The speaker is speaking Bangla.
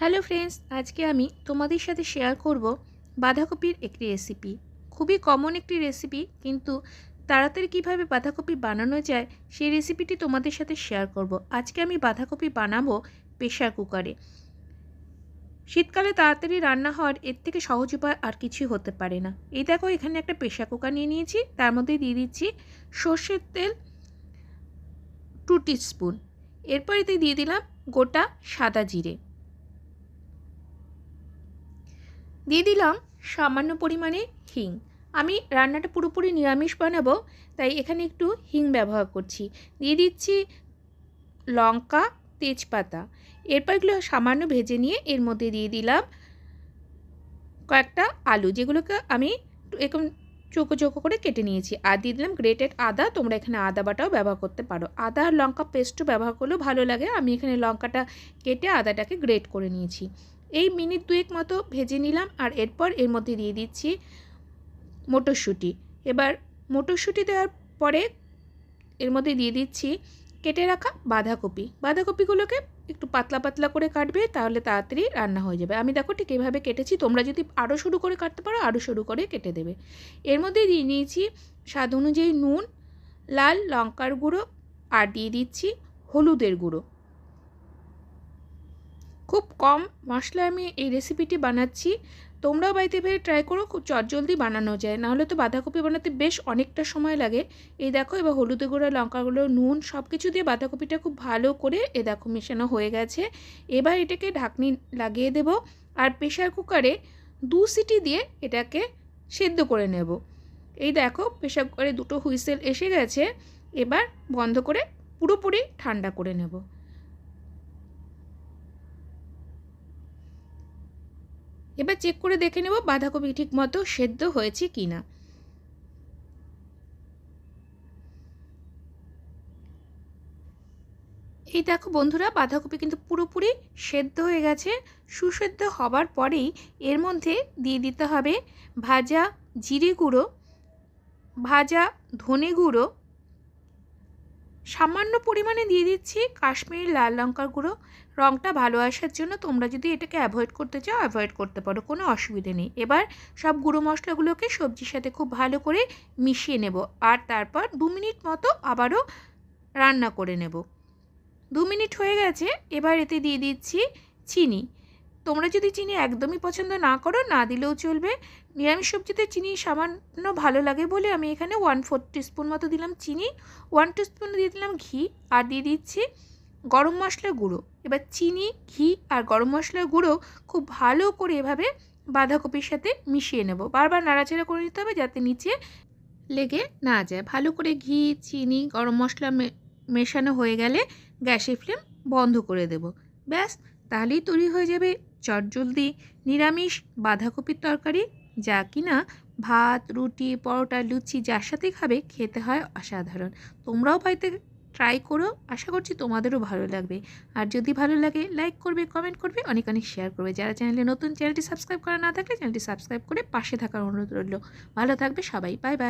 হ্যালো ফ্রেন্ডস, আজকে আমি তোমাদের সাথে শেয়ার করব বাঁধাকপির একটি রেসিপি খুবই কমন একটি রেসিপি কিন্তু তাড়াতাড়ি কীভাবে বাঁধাকপি বানানো যায় সেই রেসিপিটি তোমাদের সাথে শেয়ার করব। আজকে আমি বাঁধাকপি বানাবো প্রেশার কুকারে শীতকালে তাড়াতাড়ি রান্না হওয়ার এর থেকে সহজ উপায় আর কিছুই হতে পারে না। এই দেখো, এখানে একটা প্রেশার কুকার নিয়ে নিয়েছি, তার মধ্যে দিয়ে দিচ্ছি সর্ষের তেল টু স্পুন এরপরে দিয়ে দিলাম গোটা সাদা জিরে। দিয়ে দিলাম সামান্য পরিমাণে হিং। আমি রান্নাটা পুরোপুরি নিরামিষ বানাবো, তাই এখানে একটু হিং ব্যবহার করছি। দিয়ে দিচ্ছি লঙ্কা, তেজপাতা। এরপর এগুলো সামান্য ভেজে নিয়ে এর মধ্যে দিয়ে দিলাম কয়েকটা আলু, যেগুলোকে আমি এরকম চোখো চোখো করে কেটে নিয়েছি। আর দিয়ে দিলাম গ্রেটেড আদা, তোমরা এখানে আদা বাটাও ব্যবহার করতে পারো। আদা আর লঙ্কা পেস্টও ব্যবহার করলেও ভালো লাগে। আমি এখানে লঙ্কাটা কেটে আদাটাকে গ্রেট করে নিয়েছি। এই মিনিট দুয়েক মতো ভেজে নিলাম আর এরপর এর মধ্যে দিয়ে দিচ্ছি মটরশুঁটি। এবার মটরশুঁটি দেওয়ার পরে এর মধ্যে দিয়ে দিচ্ছি কেটে রাখা বাঁধাকপি। বাঁধাকপিগুলোকে একটু পাতলা পাতলা করে কাটবে তাহলে তাড়াতাড়ি রান্না হয়ে যাবে। আমি দেখো ঠিক এইভাবে কেটেছি, তোমরা যদি আরও শুরু করে কাটতে পারো আরও শুরু করে কেটে দেবে। এর মধ্যে দিয়ে নিয়েছি স্বাদ অনুযায়ী নুন, লাল লঙ্কার গুঁড়ো আর দিয়ে দিচ্ছি হলুদের গুঁড়ো। খুব কম মশলা আমি এই রেসিপিটি বানাচ্ছি। তোমরাও বাড়িতে ভেবে ট্রাই করো, খুব চটজলদি বানানো যায়। নাহলে তো বাঁধাকপি বানাতে বেশ অনেকটা সময় লাগে। এই দেখো, এবার হলুদে গুঁড়ো লঙ্কা গুঁড়ো নুন সব কিছু দিয়ে বাঁধাকপিটা খুব ভালো করে এ দেখো মেশানো হয়ে গেছে। এবার এটাকে ঢাকনি লাগিয়ে দেব আর প্রেশার কুকারে দু সিটি দিয়ে এটাকে সেদ্ধ করে নেব। এই দেখো প্রেশার কুকারে দুটো হুইসেল এসে গেছে। এবার বন্ধ করে পুরোপুরি ঠান্ডা করে নেব। এবার চেক করে দেখে নেব বাঁধাকপি ঠিক মতো সেদ্ধ হয়েছে কি না এই দেখো বন্ধুরা, বাঁধাকপি কিন্তু পুরোপুরি সেদ্ধ হয়ে গেছে। সুসেদ্ধ হবার পরেই এর মধ্যে দিয়ে দিতে হবে ভাজা জিরে গুঁড়ো, ভাজা ধনে গুঁড়ো সামান্য পরিমাণে দিয়ে দিচ্ছি কাশ্মীরি লাল লঙ্কার গুঁড়ো। রঙটা ভালো আসার জন্য তোমরা যদি এটাকে অ্যাভয়েড করতে চাও অ্যাভয়েড করতে পারো, কোনো অসুবিধে নেই। এবার সব গুঁড়ো মশলাগুলোকে সবজির সাথে খুব ভালো করে মিশিয়ে নেব আর তারপর দু মিনিট মতো আবারও রান্না করে নেব। দু মিনিট হয়ে গেছে, এবার এতে দিয়ে দিচ্ছি চিনি। তোমরা যদি চিনি একদমই পছন্দ না করো, না দিলেও চলবে। নিরামিষ সবজিতে চিনি সামান্য ভালো লাগে বলে আমি এখানে ওয়ান ফোর টিস্পুন মতো দিলাম চিনি ওয়ান টিস্পুন দিয়ে দিলাম ঘি আর দিয়ে দিচ্ছি গরম মশলা গুঁড়ো। এবার চিনি, ঘি আর গরম মশলার গুঁড়ো খুব ভালো করে এভাবে বাঁধাকপির সাথে মিশিয়ে নেব। বারবার নাড়াচাড়া করে নিতে হবে যাতে নিচে লেগে না যায়। ভালো করে ঘি, চিনি, গরম মশলা মেশানো হয়ে গেলে গ্যাসের ফ্লেম বন্ধ করে দেব। ব্যাস, তাহলেই তৈরি হয়ে যাবে চটজলদি নিরামিষ বাঁধাকপির তরকারি। যা কিনা ভাত, রুটি, পরোটা, লুচি যার সাথে খাবে খেতে হয় অসাধারণ। তোমরাও বাড়িতে ট্রাই করো, আশা করছি তোমাদেরও ভালো লাগবে। আর যদি ভালো লাগে লাইক করবে কমেন্ট করবে, অনেক অনেক শেয়ার করবে। যারা চ্যানেলে নতুন চ্যানেলটি সাবস্ক্রাইব করা না থাকলে চ্যানেলটি সাবস্ক্রাইব করে পাশে থাকার অনুরোধ রইল। ভালো থাকবে সবাই বাই বাই